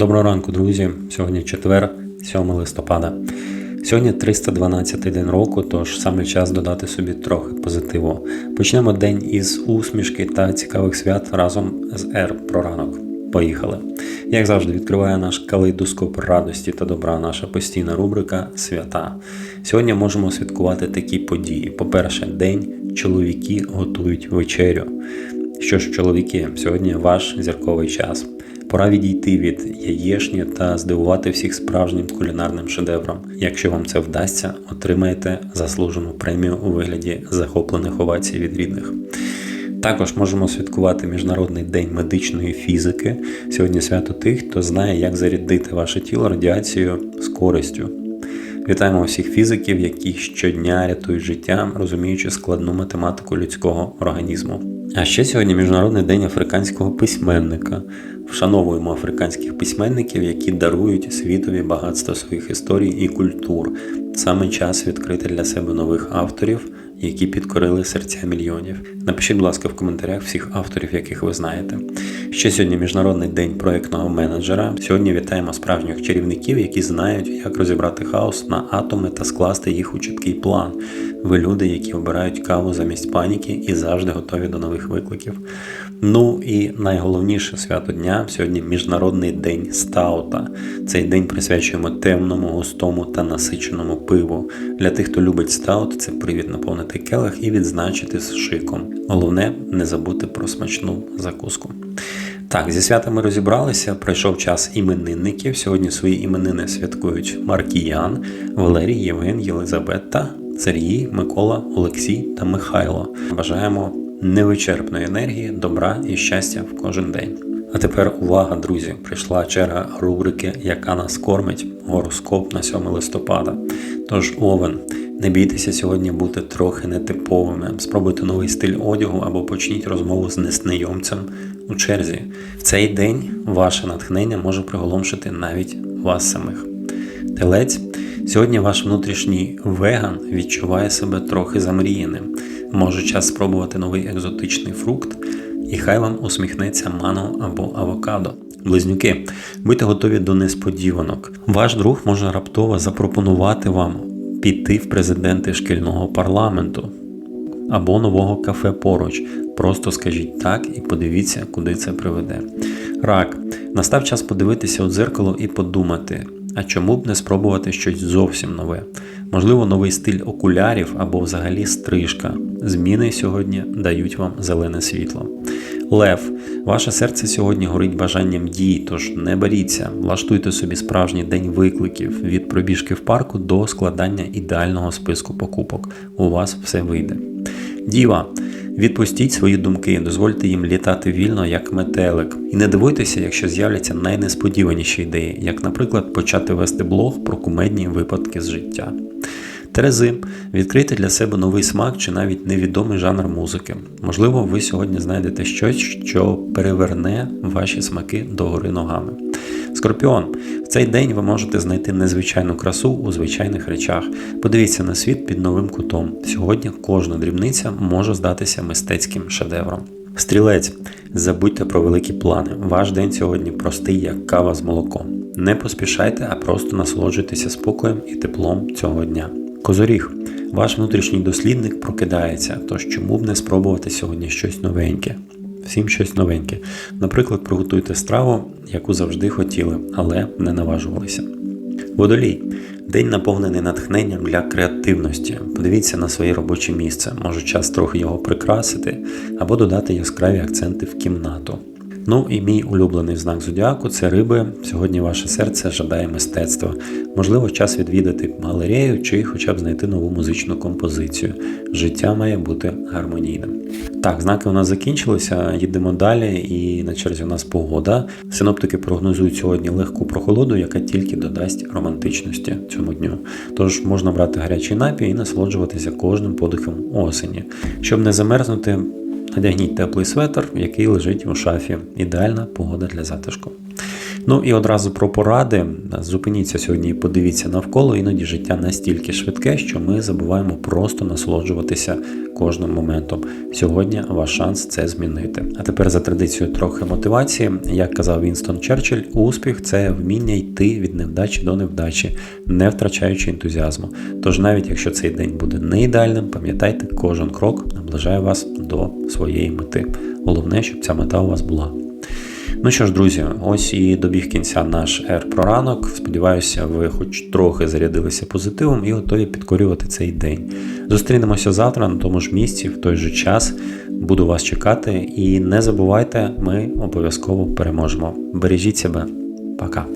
Доброго ранку, друзі. Сьогодні четвер, 7 листопада. Сьогодні 312 день року, тож саме час додати собі трохи позитиву. Почнемо день із усмішки та цікавих свят разом з Р про ранок. Поїхали! Як завжди, відкриває наш калейдоскоп радості та добра, наша постійна рубрика Свята. Сьогодні можемо святкувати такі події. По-перше, день чоловіки готують вечерю. Що ж, чоловіки, сьогодні ваш зірковий час. Пора відійти від яєшні та здивувати всіх справжнім кулінарним шедевром. Якщо вам це вдасться, отримаєте заслужену премію у вигляді захоплених овацій від рідних. Також можемо святкувати Міжнародний день медичної фізики. Сьогодні свято тих, хто знає, як зарядити ваше тіло радіацією з користю. Вітаємо всіх фізиків, які щодня рятують життя, розуміючи складну математику людського організму. А ще сьогодні Міжнародний день африканського письменника. Вшановуємо африканських письменників, які дарують світові багатство своїх історій і культур. Саме час відкрити для себе нових авторів, які підкорили серця мільйонів. Напишіть, будь ласка, в коментарях всіх авторів, яких ви знаєте. Ще сьогодні Міжнародний день проєктного менеджера. Сьогодні вітаємо справжніх чарівників, які знають, як розібрати хаос на атоми та скласти їх у чіткий план. Ви люди, які обирають каву замість паніки і завжди готові до нових викликів. Ну і найголовніше свято дня сьогодні Міжнародний день стаута. Цей день присвячуємо темному, густому та насиченому пиву. Для тих, хто любить стаут, це привід наповнити келих і відзначити з шиком. Головне не забути про смачну закуску. Так, зі святами розібралися. Пройшов час іменинників. Сьогодні свої іменини святкують Маркіян, Валерій, Євген, Єлизавета, Сергій, Микола, Олексій та Михайло. Бажаємо невичерпної енергії, добра і щастя в кожен день. А тепер увага, друзі! Прийшла черга рубрики, яка нас кормить гороскоп на 7 листопада. Тож, Овен, не бійтеся сьогодні бути трохи нетиповими. Спробуйте новий стиль одягу або почніть розмову з незнайомцем у черзі. В цей день ваше натхнення може приголомшити навіть вас самих. Телець, сьогодні ваш внутрішній веган відчуває себе трохи замріяним. Може час спробувати новий екзотичний фрукт, і хай вам усміхнеться мано або авокадо. Близнюки, будьте готові до несподіванок. Ваш друг може раптово запропонувати вам піти в президенти шкільного парламенту або нового кафе поруч. Просто скажіть так і подивіться, куди це приведе. Рак, настав час подивитися у дзеркало і подумати. А чому б не спробувати щось зовсім нове? Можливо, новий стиль окулярів або взагалі стрижка. Зміни сьогодні дають вам зелене світло. Лев, ваше серце сьогодні горить бажанням дій, тож не боріться, влаштуйте собі справжній день викликів від пробіжки в парку до складання ідеального списку покупок. У вас все вийде. Діва, відпустіть свої думки, дозвольте їм літати вільно, як метелик. І не дивуйтеся, якщо з'являться найнесподіваніші ідеї, як, наприклад, почати вести блог про кумедні випадки з життя. Терези, відкрийте для себе новий смак чи навіть невідомий жанр музики. Можливо, ви сьогодні знайдете щось, що переверне ваші смаки догори ногами. Скорпіон, в цей день ви можете знайти незвичайну красу у звичайних речах. Подивіться на світ під новим кутом. Сьогодні кожна дрібниця може здатися мистецьким шедевром. Стрілець, забудьте про великі плани. Ваш день сьогодні простий, як кава з молоком. Не поспішайте, а просто насолоджуйтеся спокоєм і теплом цього дня. Козоріг, ваш внутрішній дослідник прокидається, тож чому б не спробувати сьогодні щось новеньке? Всім щось новеньке. Наприклад, приготуйте страву, яку завжди хотіли, але не наважувалися. Водолій. День наповнений натхненням для креативності. Подивіться на своє робоче місце, може час трохи його прикрасити або додати яскраві акценти в кімнату. Ну і мій улюблений знак зодіаку це риби. Сьогодні ваше серце жадає мистецтва. Можливо, час відвідати галерею чи хоча б знайти нову музичну композицію. Життя має бути гармонійним. Так, знаки у нас закінчилися. Їдемо далі, і на черзі у нас погода. Синоптики прогнозують сьогодні легку прохолоду, яка тільки додасть романтичності цьому дню. Тож можна брати гарячий напій і насолоджуватися кожним подихом осені. Щоб не замерзнути, надягніть теплий светр, який лежить у шафі. Ідеальна погода для затишку. Ну і одразу про поради. Зупиніться сьогодні і подивіться навколо. Іноді життя настільки швидке, що ми забуваємо просто насолоджуватися кожним моментом. Сьогодні ваш шанс це змінити. А тепер за традицією трохи мотивації. Як казав Вінстон Черчилль, успіх це вміння йти від невдачі до невдачі, не втрачаючи ентузіазму. Тож навіть якщо цей день буде не ідеальним, пам'ятайте, кожен крок наближає вас до своєї мети. Головне, щоб ця мета у вас була. Ну що ж, друзі, ось і добіг кінця наш ер про. Сподіваюся, ви хоч трохи зарядилися позитивом і готові підкорювати цей день. Зустрінемося завтра на тому ж місці, в той же час. Буду вас чекати. І не забувайте, ми обов'язково переможемо. Бережіть себе. Пока.